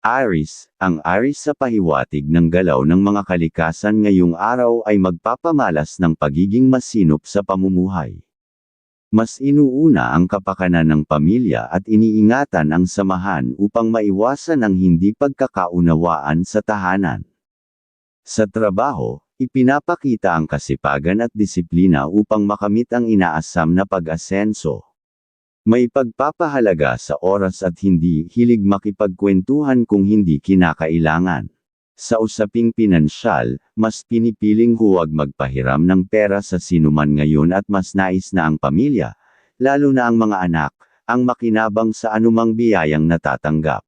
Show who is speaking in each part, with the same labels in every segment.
Speaker 1: Aris, ang Aris sa pahiwatig ng galaw ng mga kalikasan ngayong araw ay magpapamalas ng pagiging masinop sa pamumuhay. Mas inuuna ang kapakanan ng pamilya at iniingatan ang samahan upang maiwasan ang hindi pagkakaunawaan sa tahanan. Sa trabaho, ipinapakita ang kasipagan at disiplina upang makamit ang inaasam na pag-asenso. May pagpapahalaga sa oras at hindi hilig makipagkwentuhan kung hindi kinakailangan. Sa usaping pinansyal, mas pinipiling huwag magpahiram ng pera sa sinuman ngayon at mas nais na ang pamilya, lalo na ang mga anak, ang makinabang sa anumang biyayang natatanggap.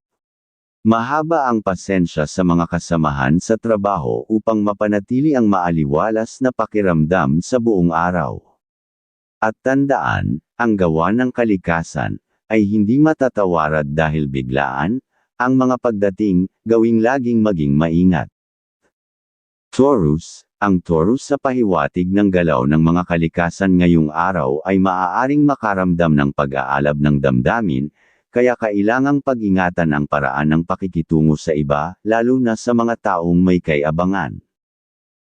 Speaker 1: Mahaba ang pasensya sa mga kasamahan sa trabaho upang mapanatili ang maaliwalas na pakiramdam sa buong araw. At tandaan, ang gawa ng kalikasan, ay hindi matatawarad dahil biglaan, ang mga pagdating, gawing laging maging maingat. Taurus, ang Taurus sa pahiwatig ng galaw ng mga kalikasan ngayong araw ay maaaring makaramdam ng pag-aalab ng damdamin, kaya kailangang pag-ingatan ang paraan ng pakikitungo sa iba, lalo na sa mga taong may kayabangan.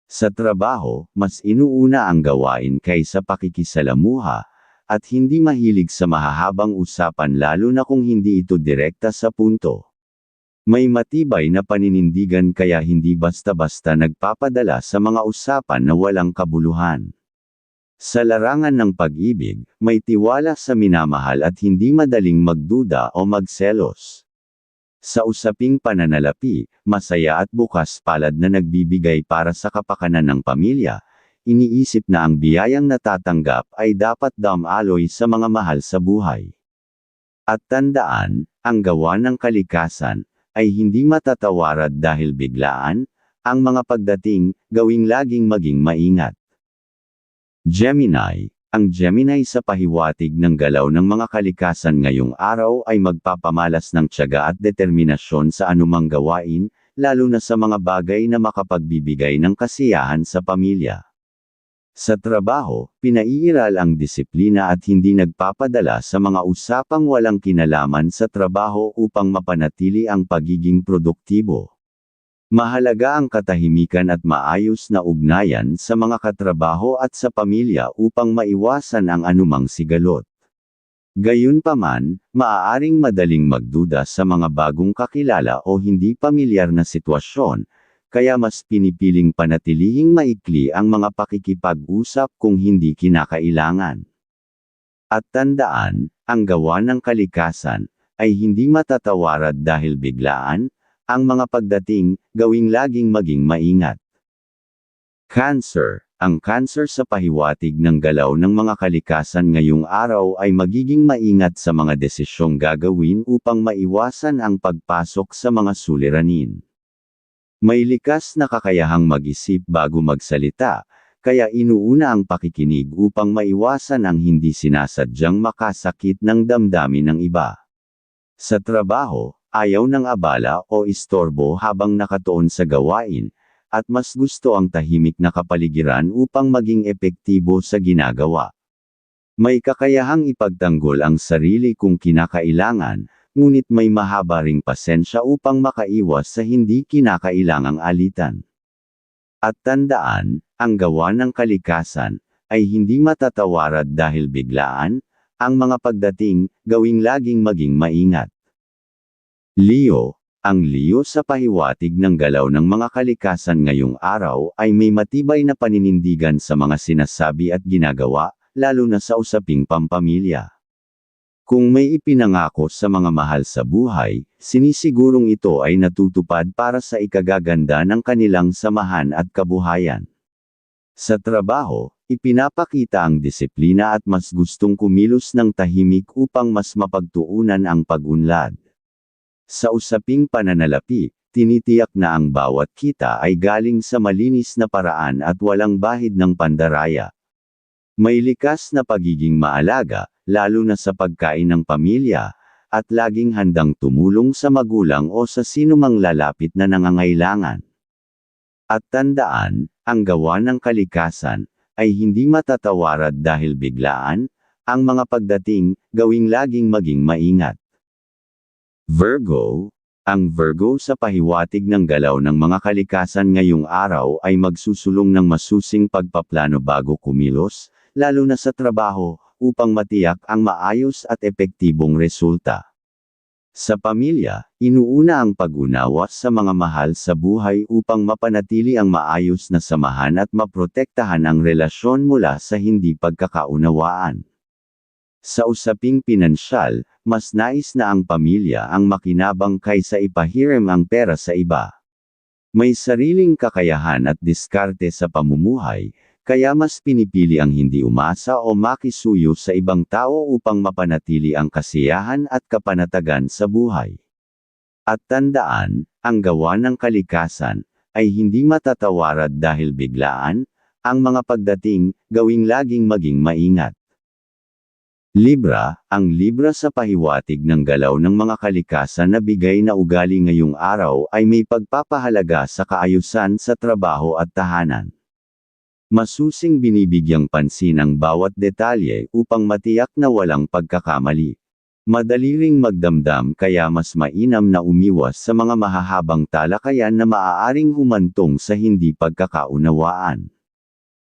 Speaker 1: Sa trabaho, mas inuuna ang gawain kaysa pakikisalamuha, at hindi mahilig sa mahahabang usapan lalo na kung hindi ito direkta sa punto. May matibay na paninindigan kaya hindi basta-basta nagpapadala sa mga usapan na walang kabuluhan. Sa larangan ng pag-ibig, may tiwala sa minamahal at hindi madaling magduda o magselos. Sa usaping pananalapi, masaya at bukas palad na nagbibigay para sa kapakanan ng pamilya, iniisip na ang biyayang natatanggap ay dapat damaloy sa mga mahal sa buhay. At tandaan, ang gawa ng kalikasan, ay hindi matatawarad dahil biglaan, ang mga pagdating, gawing laging maging maingat. Gemini, ang Gemini sa pahiwatig ng galaw ng mga kalikasan ngayong araw ay magpapamalas ng tiyaga at determinasyon sa anumang gawain, lalo na sa mga bagay na makapagbibigay ng kasiyahan sa pamilya. Sa trabaho, pinaiiral ang disiplina at hindi nagpapadala sa mga usapang walang kinalaman sa trabaho upang mapanatili ang pagiging produktibo. Mahalaga ang katahimikan at maayos na ugnayan sa mga katrabaho at sa pamilya upang maiwasan ang anumang sigalot. Gayunpaman, maaaring madaling magduda sa mga bagong kakilala o hindi pamilyar na sitwasyon, kaya mas pinipiling panatilihing maikli ang mga pakikipag-usap kung hindi kinakailangan. At tandaan, ang gawa ng kalikasan, ay hindi matatawarad dahil biglaan, ang mga pagdating, gawing laging maging maingat. Cancer Ang cancer sa pahiwatig ng galaw ng mga kalikasan ngayong araw ay magiging maingat sa mga desisyong gagawin upang maiwasan ang pagpasok sa mga suliranin. May likas na kakayahang mag-isip bago magsalita, kaya inuuna ang pakikinig upang maiwasan ang hindi sinasadyang makasakit ng damdamin ng iba. Sa trabaho, ayaw ng abala o istorbo habang nakatuon sa gawain, at mas gusto ang tahimik na kapaligiran upang maging epektibo sa ginagawa. May kakayahang ipagtanggol ang sarili kung kinakailangan, ngunit may mahaba ring pasensya upang makaiwas sa hindi kinakailangang alitan. At tandaan, ang gawa ng kalikasan, ay hindi matatawarad dahil biglaan, ang mga pagdating, gawing laging maging maingat. Leo, ang Leo sa pahiwatig ng galaw ng mga kalikasan ngayong araw ay may matibay na paninindigan sa mga sinasabi at ginagawa, lalo na sa usaping pampamilya. Kung may ipinangako sa mga mahal sa buhay, sinisigurong ito ay natutupad para sa ikagaganda ng kanilang samahan at kabuhayan. Sa trabaho, ipinapakita ang disiplina at mas gustong kumilos ng tahimik upang mas mapagtuunan ang pag-unlad. Sa usaping pananalapi, tinitiyak na ang bawat kita ay galing sa malinis na paraan at walang bahid ng pandaraya. May likas na pagiging maalaga, lalo na sa pagkain ng pamilya, at laging handang tumulong sa magulang o sa sinumang lalapit na nangangailangan. At tandaan, ang gawa ng kalikasan, ay hindi matatawarad dahil biglaan, ang mga pagdating, gawing laging maging maingat. Virgo, Ang Virgo sa pahiwatig ng galaw ng mga kalikasan ngayong araw ay magsusulong ng masusing pagpaplano bago kumilos, lalo na sa trabaho, upang matiyak ang maayos at epektibong resulta. Sa pamilya, inuuna ang pag-unawa sa mga mahal sa buhay upang mapanatili ang maayos na samahan at maprotektahan ang relasyon mula sa hindi pagkakaunawaan. Sa usaping pinansyal, mas nais na ang pamilya ang makinabang kaysa ipahiram ang pera sa iba. May sariling kakayahan at diskarte sa pamumuhay, kaya mas pinipili ang hindi umasa o makisuyo sa ibang tao upang mapanatili ang kasiyahan at kapanatagan sa buhay. At tandaan, ang gawa ng kalikasan, ay hindi matatawarad dahil biglaan, ang mga pagdating, gawing laging maging maingat. Libra, ang Libra sa pahiwatig ng galaw ng mga kalikasan na bigay na ugali ngayong araw ay may pagpapahalaga sa kaayusan sa trabaho at tahanan. Masusing binibigyang pansin ang bawat detalye upang matiyak na walang pagkakamali. Madali ring magdamdam kaya mas mainam na umiwas sa mga mahahabang talakayan na maaaring humantong sa hindi pagkakaunawaan.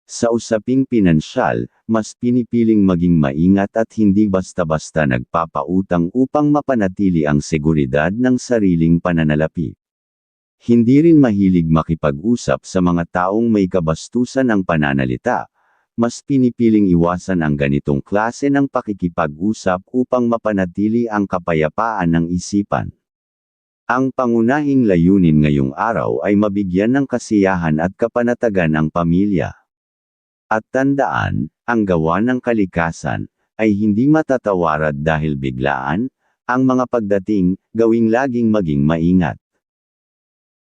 Speaker 1: Sa usaping pinansyal, mas pinipiling maging maingat at hindi basta-basta nagpapautang upang mapanatili ang seguridad ng sariling pananalapi. Hindi rin mahilig makipag-usap sa mga taong may kabastusan ng pananalita, mas pinipiling iwasan ang ganitong klase ng pakikipag-usap upang mapanatili ang kapayapaan ng isipan. Ang pangunahing layunin ngayong araw ay mabigyan ng kasiyahan at kapanatagan ang pamilya. At tandaan, ang gawa ng kalikasan, ay hindi matatawarad dahil biglaan, ang mga pagdating, gawing laging maging maingat.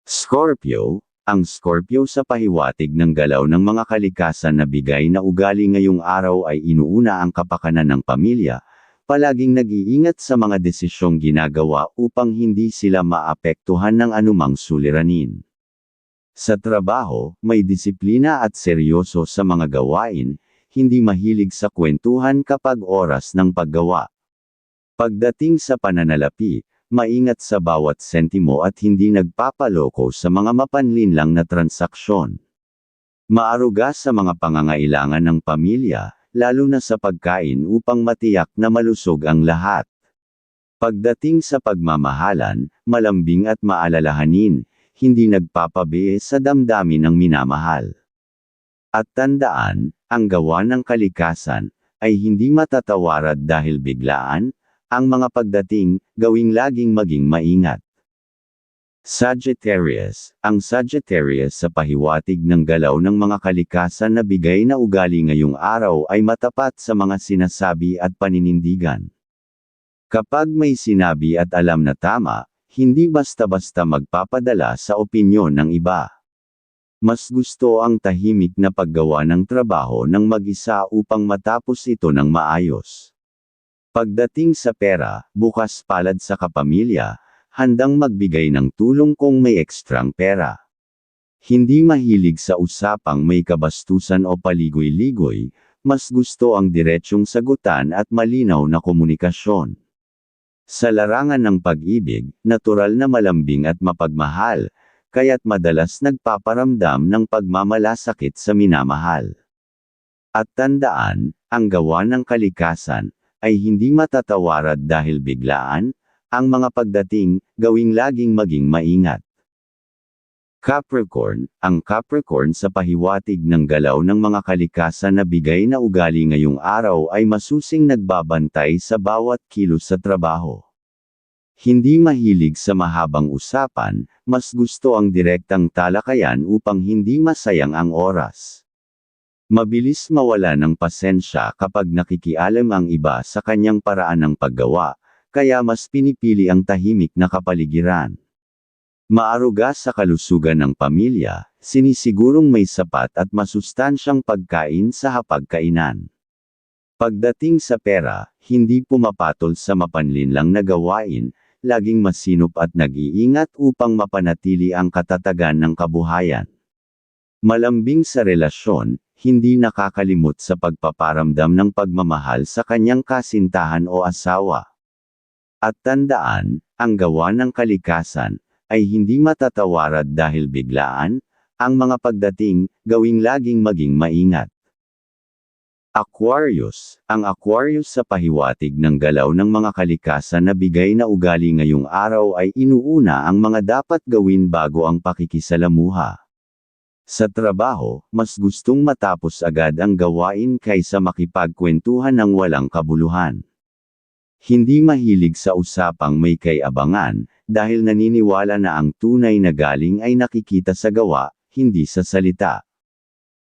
Speaker 1: Scorpio, ang Scorpio sa pahiwatig ng galaw ng mga kalikasan na bigay na ugali ngayong araw ay inuuna ang kapakanan ng pamilya, palaging nag-iingat sa mga desisyong ginagawa upang hindi sila maapektuhan ng anumang suliranin. Sa trabaho, may disiplina at seryoso sa mga gawain, hindi mahilig sa kwentuhan kapag oras ng paggawa. Pagdating sa pananalapi, maingat sa bawat sentimo at hindi nagpapaloko sa mga mapanlinlang na transaksyon. Maaruga sa mga pangangailangan ng pamilya, lalo na sa pagkain upang matiyak na malusog ang lahat. Pagdating sa pagmamahalan, malambing at maalalahanin, hindi nagpapabiye sa damdamin ng minamahal. At tandaan, ang gawa ng kalikasan, ay hindi matatawarad dahil biglaan, ang mga pagdating, gawing laging maging maingat. Sagittarius, ang Sagittarius sa pahiwatig ng galaw ng mga kalikasan na bigay na ugali ngayong araw ay matapat sa mga sinasabi at paninindigan. Kapag may sinabi at alam na tama, hindi basta-basta magpapadala sa opinyon ng iba. Mas gusto ang tahimik na paggawa ng trabaho ng mag-isa upang matapos ito ng maayos. Pagdating sa pera, bukas palad sa kapamilya, handang magbigay ng tulong kung may ekstrang pera. Hindi mahilig sa usapang may kabastusan o paligoy-ligoy, mas gusto ang diretsyong sagutan at malinaw na komunikasyon. Sa larangan ng pag-ibig, natural na malambing at mapagmahal, kaya't madalas nagpaparamdam ng pagmamalasakit sa minamahal. At tandaan, ang gawa ng kalikasan, ay hindi matatawarad dahil biglaan, ang mga pagdating, gawing laging maging maingat. Capricorn, ang Capricorn sa pahiwatig ng galaw ng mga kalikasan na bigay na ugali ngayong araw ay masusing nagbabantay sa bawat kilos sa trabaho. Hindi mahilig sa mahabang usapan, mas gusto ang direktang talakayan upang hindi masayang ang oras. Mabilis mawala ng pasensya kapag nakikialam ang iba sa kanyang paraan ng paggawa, kaya mas pinipili ang tahimik na kapaligiran. Maaruga sa kalusugan ng pamilya, sinisigurong may sapat at masustansyang pagkain sa hapagkainan. Pagdating sa pera, hindi pumapatol sa mapanlinlang na gawain, laging masinop at nag-iingat upang mapanatili ang katatagan ng kabuhayan. Malambing sa relasyon, hindi nakakalimot sa pagpaparamdam ng pagmamahal sa kanyang kasintahan o asawa. At tandaan, ang gawa ng kalikasan, ay hindi matatawarad dahil biglaan, ang mga pagdating, gawing laging maging maingat. Aquarius, ang Aquarius sa pahiwatig ng galaw ng mga kalikasan na bigay na ugali ngayong araw ay inuuna ang mga dapat gawin bago ang pakikisalamuha. Sa trabaho, mas gustong matapos agad ang gawain kaysa makipagkwentuhan ng walang kabuluhan. Hindi mahilig sa usapang may kay-abangan, dahil naniniwala na ang tunay na galing ay nakikita sa gawa, hindi sa salita.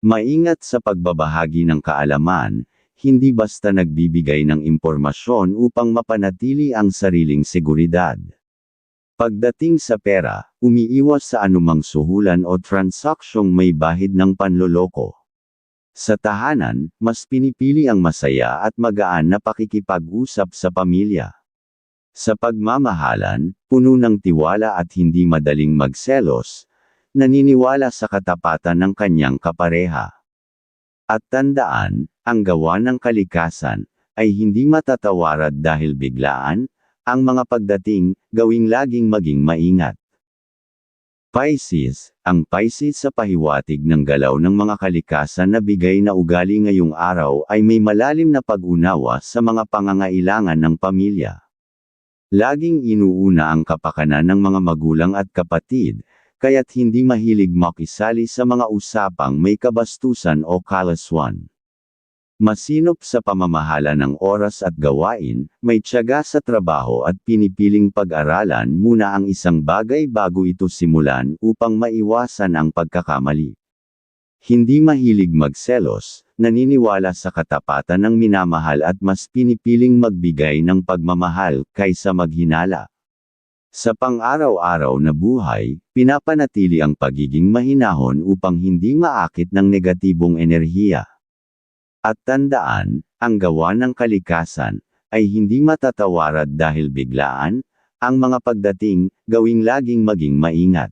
Speaker 1: Maingat sa pagbabahagi ng kaalaman, hindi basta nagbibigay ng impormasyon upang mapanatili ang sariling seguridad. Pagdating sa pera, umiiwas sa anumang suhulan o transaksyong may bahid ng panloloko. Sa tahanan, mas pinipili ang masaya at magaan na pakikipag-usap sa pamilya. Sa pagmamahalan, puno ng tiwala at hindi madaling magselos, naniniwala sa katapatan ng kanyang kapareha. At tandaan, ang gawa ng kalikasan, ay hindi matatawarad dahil biglaan, ang mga pagdating, gawing laging maging maingat. Pisces, ang Pisces sa pahiwatig ng galaw ng mga kalikasan na bigay na ugali ngayong araw ay may malalim na pag-unawa sa mga pangangailangan ng pamilya. Laging inuuna ang kapakanan ng mga magulang at kapatid, kaya't hindi mahilig makisali sa mga usapang may kabastusan o kalaswan. Masinop sa pamamahala ng oras at gawain, may tiyaga sa trabaho at pinipiling pag-aralan muna ang isang bagay bago ito simulan upang maiwasan ang pagkakamali. Hindi mahilig magselos, naniniwala sa katapatan ng minamahal at mas pinipiling magbigay ng pagmamahal kaysa maghinala. Sa pang-araw-araw na buhay, pinapanatili ang pagiging mahinahon upang hindi maakit ng negatibong enerhiya. At tandaan, ang gawa ng kalikasan, ay hindi matatawarad dahil biglaan, ang mga pagdating, gawing laging maging maingat.